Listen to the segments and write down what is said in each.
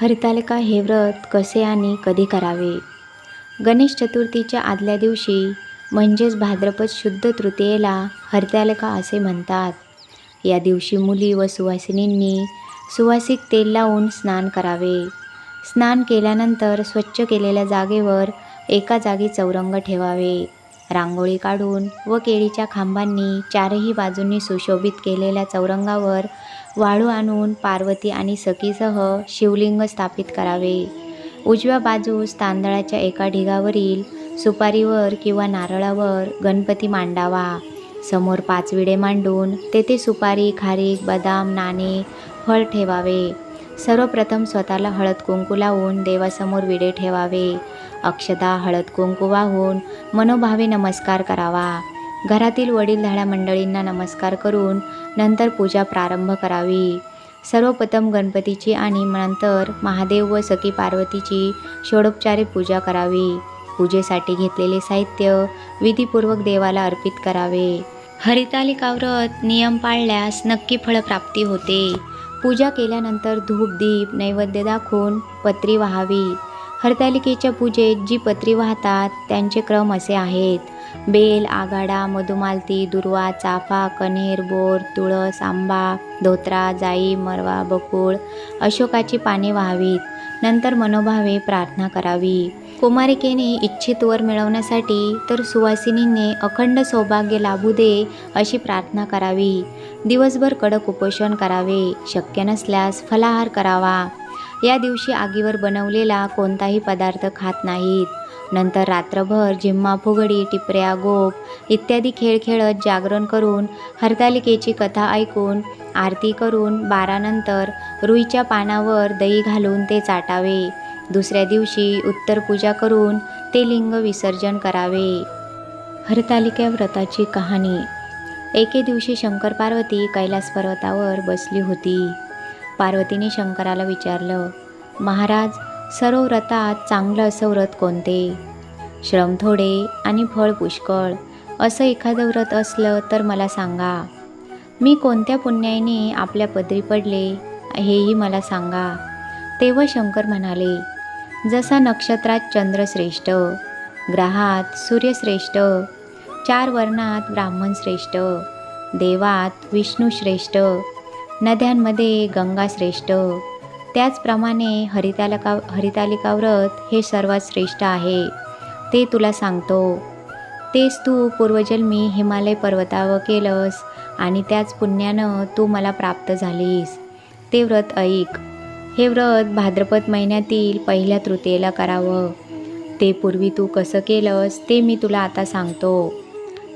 हरितालिका हे व्रत कसे आणि कधी करावे? गणेश चतुर्थीच्या आदल्या दिवशी म्हणजेच भाद्रपद शुद्ध तृतीयेला हरितालिका असे म्हणतात. या दिवशी मुली व सुवासिनींनी सुवासिक तेल लावून स्नान करावे. स्नान केल्यानंतर स्वच्छ केलेल्या जागेवर एका जागी चौरंग ठेवावे. रांगोळी काढून व केळीच्या खांबांनी चारही बाजूंनी सुशोभित केलेल्या चौरंगावर वाळू आणून पार्वती आणि सखीसह शिवलिंग स्थापित करावे. उजव्या बाजूस तांदळाच्या एका ढिगावरील सुपारीवर किंवा नारळावर गणपती मांडावा. समोर पाच विडे मांडून तेथे सुपारी खारीक बदाम नाणे फळ ठेवावे. सर्वप्रथम स्वतःला हळद कुंकू लावून देवासमोर विडे ठेवावे. अक्षता हळद कुंकू वाहून मनोभावे नमस्कार करावा. घरातील वडीलधाऱ्या मंडळींना नमस्कार करून नंतर पूजा प्रारंभ करावी. सर्वप्रथम गणपतीची आणि नंतर महादेव व सखी पार्वतीची षोडोपचारे पूजा करावी. पूजेसाठी घेतलेले साहित्य विधीपूर्वक देवाला अर्पित करावे. हरितालिका व्रत नियम पाळल्यास नक्की फळप्राप्ती होते. पूजा केल्यानंतर धूप दीप नैवेद्य दाखवून पत्री वाहावी. हरतालिकेच्या पूजेत जी पत्री वाहतात त्यांचे क्रम असे आहेत. बेल आगाडा मधुमालती दुर्वा चाफा कण्हेर बोर तुळस आंबा धोत्रा जाई मरवा बकुळ अशोकाची पाने व्हावीत. नंतर मनोभावे प्रार्थना करावी. कुमारिकेने इच्छित वर मिळवण्यासाठी तर सुवासिनीने अखंड सौभाग्य लाभू दे अशी प्रार्थना करावी. दिवसभर कडक उपोषण करावे. शक्य नसल्यास फलाहार करावा. या दिवशी आगीवर बनवलेला कोणताही पदार्थ खात नाहीत. नंतर रात्रभर जिम्मा फुगडी टिपऱ्या गोप इत्यादी खेळ खेळत जागरण करून हरतालिकेची कथा ऐकून आरती करून बारानंतर रुईच्या पानावर दही घालून ते चाटावे. दुसऱ्या दिवशी उत्तर पूजा करून ते लिंग विसर्जन करावे. हरतालिका व्रताची कहाणी. एके दिवशी शंकर पार्वती कैलास पर्वतावर बसली होती. पार्वतीने शंकराला विचारलं महाराज सर्व व्रतात चांगलं असं व्रत कोणते? श्रम थोडे आणि फळ पुष्कळ असं एखादं व्रत असलं तर मला सांगा. मी कोणत्या पुण्याईने आपल्या पदरी पडले हेही मला सांगा. तेव्हा शंकर म्हणाले जसा नक्षत्रात चंद्र श्रेष्ठ ग्रहात सूर्यश्रेष्ठ चार वर्णात ब्राह्मण श्रेष्ठ देवात विष्णू श्रेष्ठ नद्यांमध्ये गंगा श्रेष्ठ. त्याचप्रमाणे हरितालिका हरितालिका व्रत हे सर्वात श्रेष्ठ आहे. ते तुला सांगतो. तेच तू पूर्वजन्मी हिमालय पर्वतावर केलंस आणि त्याच पुण्यानं तू मला प्राप्त झालीस. ते व्रत ऐक. हे व्रत भाद्रपद महिन्यातील पहिल्या तृतीयेला करावं. ते पूर्वी तू कसं केलंस ते मी तुला आता सांगतो.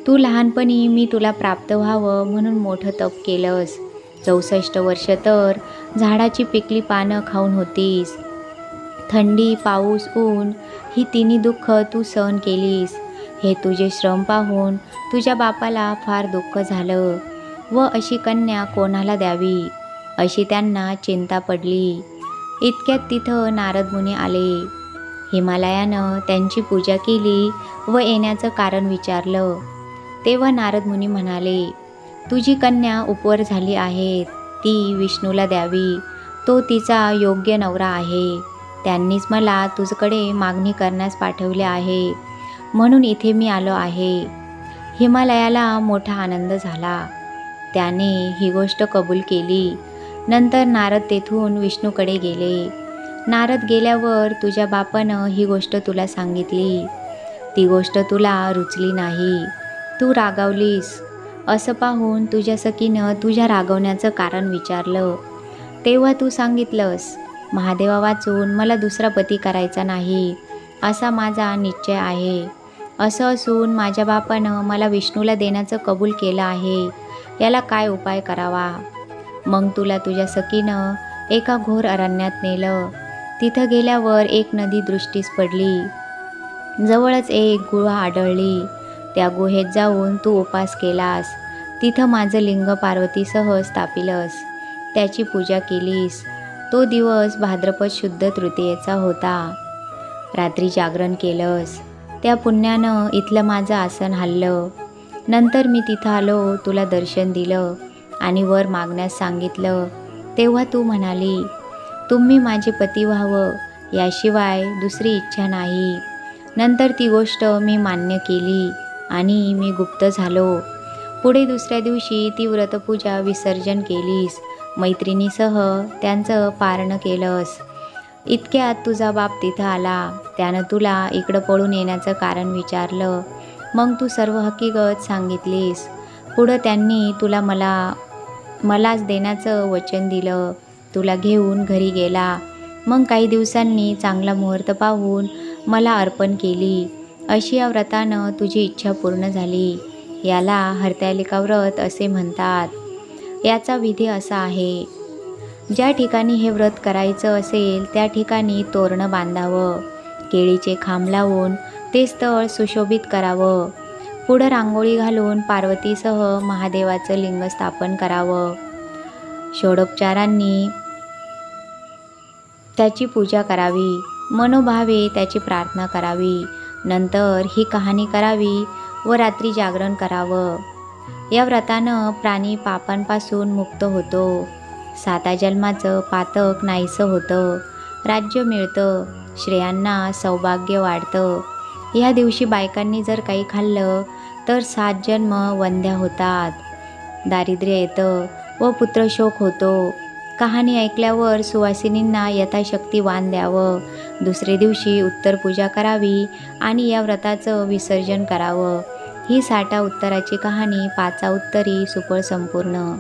तू लहानपणी मी तुला प्राप्त व्हावं म्हणून मोठं तप केलंस. चौसष्ट वर्ष तर झाडाची पिकली पानं खाऊन होतीस. थंडी पाऊस ऊन ही तिन्ही दुःख तू सहन केलीस. हे तुझे श्रम पाहून तुझ्या बापाला फार दुःख झालं व अशी कन्या कोणाला द्यावी? अशी त्यांना चिंता पडली. इतक्यात तिथं नारद मुनी आले. हिमालयानं त्यांची पूजा केली व येण्याचं कारण विचारलं. तेव्हा नारद मुनी म्हणाले तुझी कन्या उपवर झाली आहे ती विष्णूला द्यावी. तो तिचा योग्य नवरा आहे. त्यांनीच मला तुझकडे मागणी करण्यास पाठवले आहे. म्हणून इथे मी आलो आहे. हिमालयाला मोठा आनंद झाला. त्याने ही गोष्ट कबूल केली. नंतर नारद तेथून विष्णूकडे गेले. नारद गेल्यावर तुझ्या बापानं ही गोष्ट तुला सांगितली. ती गोष्ट तुला रुचली नाही. तू रागावलीस. असं पाहून तुझ्या सखीनं तुझ्या रागवण्याचं कारण विचारलं. तेव्हा तू सांगितलंस महादेवा वाचून मला दुसरा पती करायचा नाही. असा माझा निश्चय आहे. असं असून माझ्या बापानं मला विष्णूला देण्याचं कबूल केलं आहे. याला काय उपाय करावा? मग तुला तुझ्या सखीनं एका घोर अरण्यात नेलं. तिथं गेल्यावर एक नदी दृष्टीस पडली. जवळच एक गुहा आढळली. त्या गुहेत जाऊन तू उपास केलास. तिथं माझं लिंग पार्वतीसह स्थापिलस. त्याची पूजा केलीस. तो दिवस भाद्रपद शुद्ध तृतीयेचा होता. रात्री जागरण केलंस. त्या पुण्यानं इथलं माझं आसन हल्लं नंतर मी तिथं आलो तुला दर्शन दिलं आणि वर मागण्यास सांगितलं. तेव्हा तू म्हणाली तुम्ही माझे पती व्हावं याशिवाय दुसरी इच्छा नाही. नंतर ती गोष्ट मी मान्य केली. आणि मी गुप्त झालो. पुढे दुसऱ्या दिवशी ती व्रतपूजा विसर्जन केलीस. मैत्रिणीसह त्यांचं पारण केलंस. इतक्यात तुझा बाप तिथं आला. त्यानं तुला इकडं पळून येण्याचं कारण विचारलं. मग तू सर्व हकीकत सांगितलीस. पुढं त्यांनी तुला मला मलाच देण्याचं वचन दिलं. तुला घेऊन घरी गेला. मग काही दिवसांनी चांगला मुहूर्त पाहून मला अर्पण केली. अशी या व्रतानं तुझी इच्छा पूर्ण झाली. याला हरतालिका व्रत असे म्हणतात. याचा विधी असा आहे. ज्या ठिकाणी हे व्रत करायचं असेल त्या ठिकाणी तोरणं बांधावं. केळीचे खांब लावून ते स्थळ सुशोभित करावं. पुढं रांगोळी घालून पार्वतीसह महादेवाचं लिंग स्थापन करावं. षोडोपचारांनी त्याची पूजा करावी. मनोभावे त्याची प्रार्थना करावी. नंतर ही कहाणी करावी व रात्री जागरण करावं. या व्रतानं प्राणी पापांपासून मुक्त होतो. साता जन्माचं पातक नाहीसं होतं. राज्य मिळतं. श्रेयांना सौभाग्य वाढतं. ह्या दिवशी बायकांनी जर काही खाल्लं तर सात जन्म वंध्या होतात. दारिद्र्य येतं व पुत्रशोक होतो. कहाणी ऐकल्यावर सुवासिनींना यथाशक्ती वान द्यावं. दुसरे दिवशी उत्तर पूजा करावी आणि या व्रताचं विसर्जन करावं. ही साठा उत्तराची कहाणी पाचा उत्तरी सुफळ संपूर्ण.